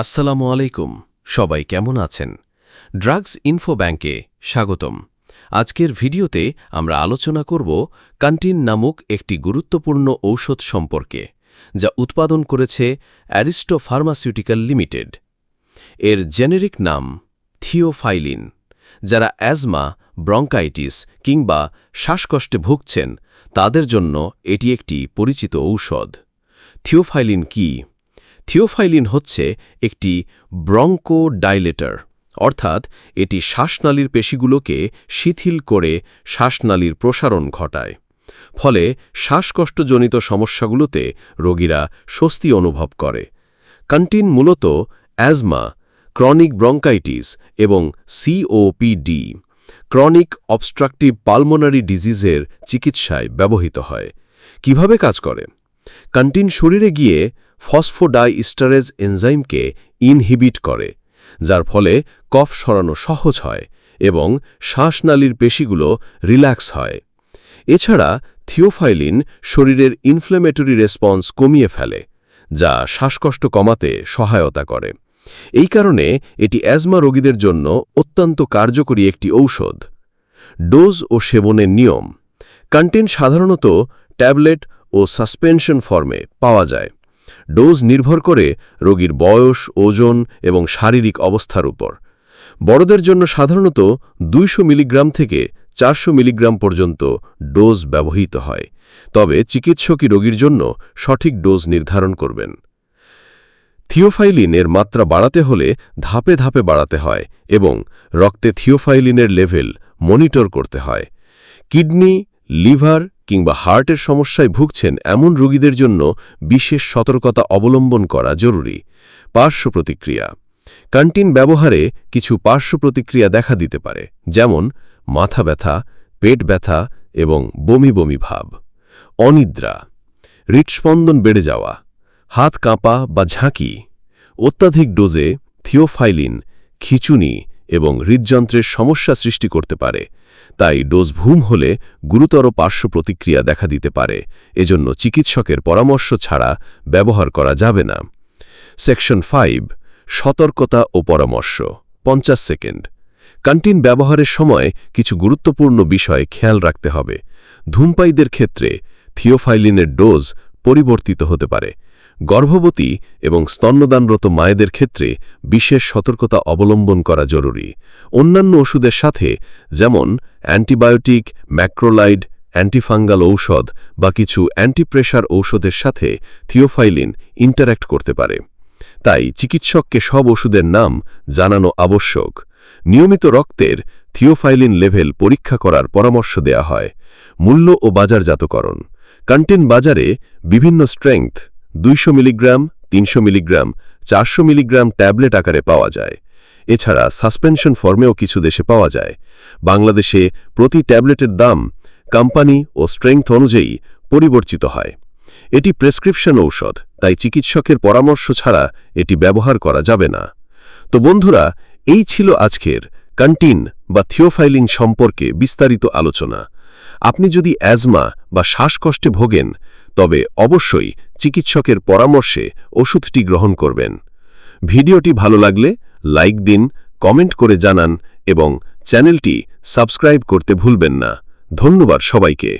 আসসালামু আলাইকুম, সবাই কেমন আছেন? ড্রাগস ইনফো ব্যাংকে স্বাগতম। আজকের ভিডিওতে আমরা আলোচনা করব কান্টিন নামক একটি গুরুত্বপূর্ণ ঔষধ সম্পর্কে, যা উৎপাদন করেছে অ্যারিস্টো ফার্মাসিউটিক্যাল লিমিটেড। এর জেনেরিক নাম থিওফাইলিন, যারা অ্যাজমা, ব্রঙ্কাইটিস কিংবা শ্বাসকষ্টে ভুগছেন, তাদের জন্য এটি একটি পরিচিত ঔষধ। থিওফাইলিন কি? থিওফাইলিন হচ্ছে একটি ব্রঙ্কোডাইলেটর, অর্থাৎ এটি শ্বাসনালীর পেশিগুলোকে শিথিল করে শ্বাসনালীর প্রসারণ ঘটায়। ফলে শ্বাসকষ্টজনিত সমস্যাগুলোতে রোগীরা স্বস্তি অনুভব করে। কান্টিন মূলত অ্যাজমা, ক্রনিক ব্রঙ্কাইটিস এবং সিওপিডি ক্রনিক অবস্ট্রাকটিভ পালমোনারি ডিজিজের চিকিৎসায় ব্যবহৃত হয়। কীভাবে কাজ করে? কান্টিন শরীরে গিয়ে ফসফোডাইস্টারেজ এনজাইমকে ইনহিবিট করে, যার ফলে কফ সরানো সহজ হয় এবং শ্বাসনালীর পেশিগুলো রিল্যাক্স হয়। এছাড়া থিওফাইলিন শরীরের ইনফ্লেমেটরি রেসপন্স কমিয়ে ফেলে, যা শ্বাসকষ্ট কমাতে সহায়তা করে। এই কারণে এটি অ্যাজমা রোগীদের জন্য অত্যন্ত কার্যকরী একটি ঔষধ। ডোজ ও সেবনের নিয়ম। কন্টেন্ট সাধারণত ট্যাবলেট ও সাসপেনশন ফর্মে পাওয়া যায়। ডোজ নির্ভর করে রোগীর বয়স, ওজন এবং শারীরিক অবস্থার উপর। বড়দের জন্য সাধারণত দুইশো মিলিগ্রাম থেকে চারশো মিলিগ্রাম পর্যন্ত ডোজ ব্যবহৃত হয়, তবে চিকিৎসকই রোগীর জন্য সঠিক ডোজ নির্ধারণ করবেন। থিওফাইলিনের মাত্রা বাড়াতে হলে ধাপে ধাপে বাড়াতে হয় এবং রক্তে থিওফাইলিনের লেভেল মনিটর করতে হয়। কিডনি, লিভার কিংবা হার্টের সমস্যায় ভুগছেন এমন রোগীদের জন্য বিশেষ সতর্কতা অবলম্বন করা জরুরি। পার্শ্ব প্রতিক্রিয়া। কান্টিন ব্যবহারে কিছু পার্শ্ব প্রতিক্রিয়া দেখা দিতে পারে, যেমন মাথা ব্যথা, পেট ব্যথা এবং বমি বমি ভাব। অনিদ্রা। হৃৎস্পন্দন বেড়ে যাওয়া, হাত কাঁপা বা ঝাঁকি। অত্যাধিক ডোজে থিওফাইলিন, খিচুনি এবং হৃদযন্ত্রের সমস্যা সৃষ্টি করতে পারে। তাই ডোজ ভুম হলে গুরুতর পার্শ্ব প্রতিক্রিয়া দেখা দিতে পারে। এজন্য চিকিৎসকের পরামর্শ ছাড়া ব্যবহার করা যাবে না। সেকশন ফাইভ, সতর্কতা ও পরামর্শ, পঞ্চাশ সেকেন্ড। কান্টিন ব্যবহারের সময় কিছু গুরুত্বপূর্ণ বিষয় খেয়াল রাখতে হবে। ধূমপাইদের ক্ষেত্রে থিওফাইলিনের ডোজ পরিবর্তিত হতে পারে। গর্ভবতী এবং স্তন্যদানরত মায়েদের ক্ষেত্রে বিশেষ সতর্কতা অবলম্বন করা জরুরি। অন্যান্য ওষুধের সাথে যেমন অ্যান্টিবায়োটিক, ম্যাক্রোলাইড, অ্যান্টিফাঙ্গাল ঔষধ বা কিছু অ্যান্টিপ্রেশার ঔষধের সাথে থিওফাইলিন ইন্টারঅ্যাক্ট করতে পারে। তাই চিকিৎসককে সব ওষুধের নাম জানানো আবশ্যক। নিয়মিত রক্তের থিওফাইলিন লেভেল পরীক্ষা করার পরামর্শ দেয়া হয়। মূল্য ও বাজারজাতকরণ। কন্টেন বাজারে বিভিন্ন স্ট্রেংথ দুইশো মিলিগ্রাম, তিনশো মিলিগ্রাম, চারশো মিলিগ্রাম ট্যাবলেট আকারে পাওয়া যায়। এছাড়া সাসপেনশন ফর্মেও কিছু দেশে পাওয়া যায়। বাংলাদেশে প্রতি ট্যাবলেটের দাম কোম্পানি ও স্ট্রেংথ অনুযায়ী পরিবর্তিত হয়। এটি প্রেসক্রিপশন ঔষধ, তাই চিকিৎসকের পরামর্শ ছাড়া এটি ব্যবহার করা যাবে না। তো বন্ধুরা, এই ছিল আজকের কান্টিন বা থিওফাইলিং সম্পর্কে বিস্তারিত আলোচনা। আপনি যদি অ্যাজমা বা শ্বাসকষ্টে ভোগেন, তবে অবশ্যই চিকিৎসকের পরামর্শে ওষুধটি গ্রহণ করবেন। ভিডিওটি ভালো লাগলে লাইক দিন, কমেন্ট করে জানান এবং চ্যানেলটি সাবস্ক্রাইব করতে ভুলবেন না। ধন্যবাদ সবাইকে।